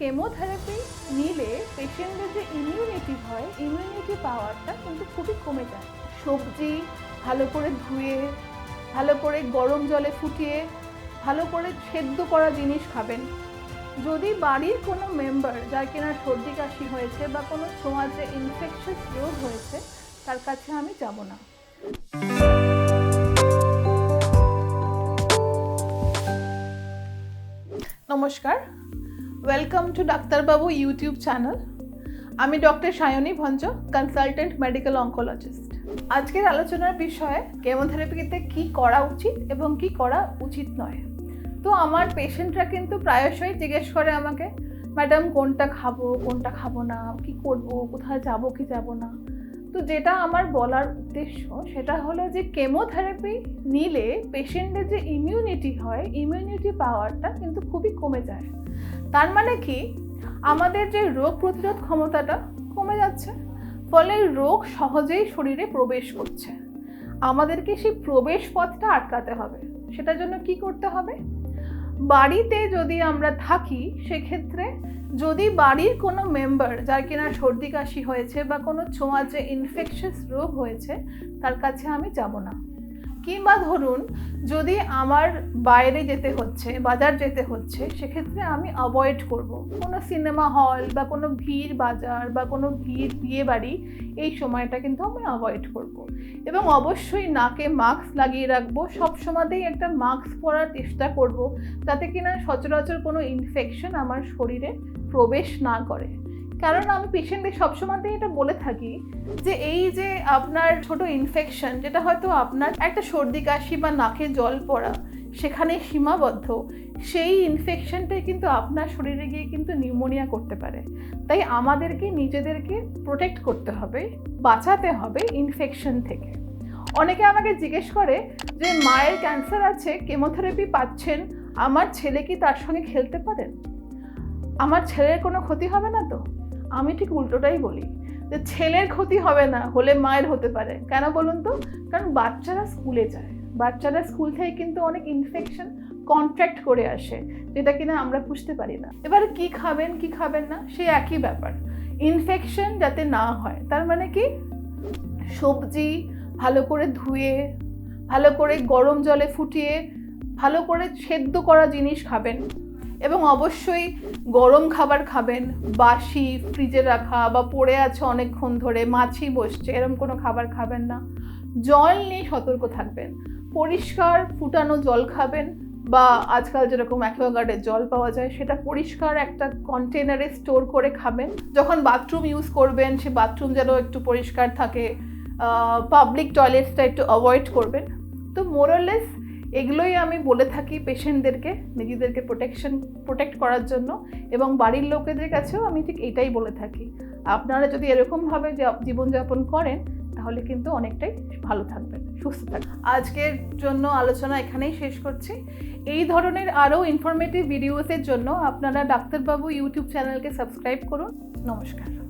Chemotherapy নিলে পেশেন্টের যে ইমিউনিটি হয় ইমিউনিটি পাওয়ারটা কিন্তু খুবই কমে যায়। সবজি ভালো করে ধুয়ে, ভালো করে গরম জলে ফুটিয়ে, ভালো করে সেদ্ধ করা জিনিস খাবেন। যদি বাড়ির কোনো মেম্বার যার কিনা সর্দি কাশি হয়েছে বা কোনো ছোঁয়াচে ইনফেকশাস রোগ হয়েছে, তার কাছে আমি যাব না। নমস্কার ওয়েলকাম টু ডাক্তারবাবু ইউটিউব চ্যানেল আমি doctor Sayani Bhanja consultant medical oncologist আজকের আলোচনার বিষয় কেমোথেরাপিতে কি করা উচিত এবং কি করা উচিত নয়। তো আমার পেশেন্টরা কিন্তু প্রায়শই জিজ্ঞেস করে আমাকে ম্যাডাম কোনটা খাব কোনটা খাব না? কি করব? কোথায় যাব, কি যাব না? তো যেটা আমার বলার উদ্দেশ্য, সেটা হলো যে কেমোথেরাপি নিলে পেশেন্টের যে ইমিউনিটি হয় ইমিউনিটি পাওয়ারটা কিন্তু খুবই কমে যায়। তার মানে কি? আমাদের যে রোগ প্রতিরোধ ক্ষমতাটা কমে যাচ্ছে, ফলে রোগ সহজেই শরীরে প্রবেশ করছে। আমাদেরকে সেই প্রবেশ পথটা আটকাতে হবে। সেটার জন্য কি করতে হবে? বাড়িতে যদি আমরা থাকি, সেক্ষেত্রে যদি বাড়ির কোনো মেম্বার যার কিনা সর্দি কাশি হয়েছে বা কোনো ছোঁয়াচে ইনফেকশাস রোগ হয়েছে, তার কাছে আমি যাব না। কিংবা ধরুন যদি আমার বাইরে যেতে হচ্ছে, বাজার যেতে হচ্ছে, সেক্ষেত্রে আমি অ্যাভয়েড করব। কোনো সিনেমা হল বা কোনো ভিড় বাজার বা কোনো ভিড় বিয়ে বাড়ি এই সময়টা কিন্তু আমি অ্যাভয়েড করব। এবং অবশ্যই নাকে মাস্ক লাগিয়ে রাখব। সব সময়তেই একটা মাস্ক পরার চেষ্টা করব, যাতে কিনা সচরাচর কোনো ইনফেকশন আমার শরীরে প্রবেশ না করে। কারণ আমি পেশেন্টদের সবসময়তেই এটা বলে থাকি যে এই যে আপনার ছোট ইনফেকশন যেটা হয়তো আপনার একটা সর্দি, কাশি বা নাকে জল পড়া সেখানে সীমাবদ্ধ, সেই ইনফেকশনটাই কিন্তু আপনার শরীরে গিয়ে কিন্তু নিউমোনিয়া করতে পারে। তাই আমাদেরকে নিজেদেরকে প্রোটেক্ট করতে হবে, বাঁচাতে হবে ইনফেকশন থেকে। অনেকে আমাকে জিজ্ঞেস করে যে, মায়ের ক্যান্সার আছে কেমোথেরাপি পাচ্ছেন, আমার ছেলে কি তার সঙ্গে খেলতে পারেন? আমার ছেলের কোনো ক্ষতি হবে না তো? আমি ঠিক উল্টোটাই বলি যে ছেলের ক্ষতি হবে না, হলে মায়ের হতে পারে। কেন বলুন তো? কারণ বাচ্চারা স্কুলে যায়। বাচ্চারা স্কুল থেকে কিন্তু অনেক ইনফেকশন কন্ট্রাক্ট করে আসে, যেটা কিনা আমরা বুঝতে পারি না। এবার কি খাবেন কি খাবেন না, সে একই ব্যাপার। ইনফেকশন যাতে না হয়, তার মানে কি? সবজি ভালো করে ধুয়ে, ভালো করে গরম জলে ফুটিয়ে, ভালো করে সেদ্ধ করা জিনিস খাবেন। এবং অবশ্যই গরম খাবার খাবেন, বাসি ফ্রিজে রাখা বা পড়ে আছে অনেকক্ষণ ধরে, মাছি বসছে এরকম কোনো খাবার খাবেন না। জল নিয়ে সতর্ক থাকবেন। পরিষ্কার ফুটানো জল খাবেন বা আজকাল যেরকম অ্যাকোয়াগার্ডের জল পাওয়া যায়, সেটা পরিষ্কার একটা কন্টেনারে স্টোর করে খাবেন। যখন বাথরুম ইউজ করবেন, সে বাথরুম যেন একটু পরিষ্কার থাকে পাবলিক টয়লেটসটা একটু অ্যাভয়েড করবেন। তো মোরালেস এগুলোই আমি বলে থাকি পেশেন্টদেরকে, নিজেদেরকে প্রোটেকশন প্রোটেক্ট করার জন্য এবং বাড়ির লোকেদের কাছেও আমি ঠিক এটাই বলে থাকি। আপনারা যদি এরকমভাবে জীবনযাপন করেন, তাহলে কিন্তু অনেকটাই ভালো থাকবেন, সুস্থ থাকবেন। আজকের জন্য আলোচনা এখানেই শেষ করছি। এই ধরনের আরও ইনফরমেটিভ ভিডিওসের জন্য আপনারা ডাক্তারবাবু ইউটিউব চ্যানেলকে সাবস্ক্রাইব করুন। নমস্কার।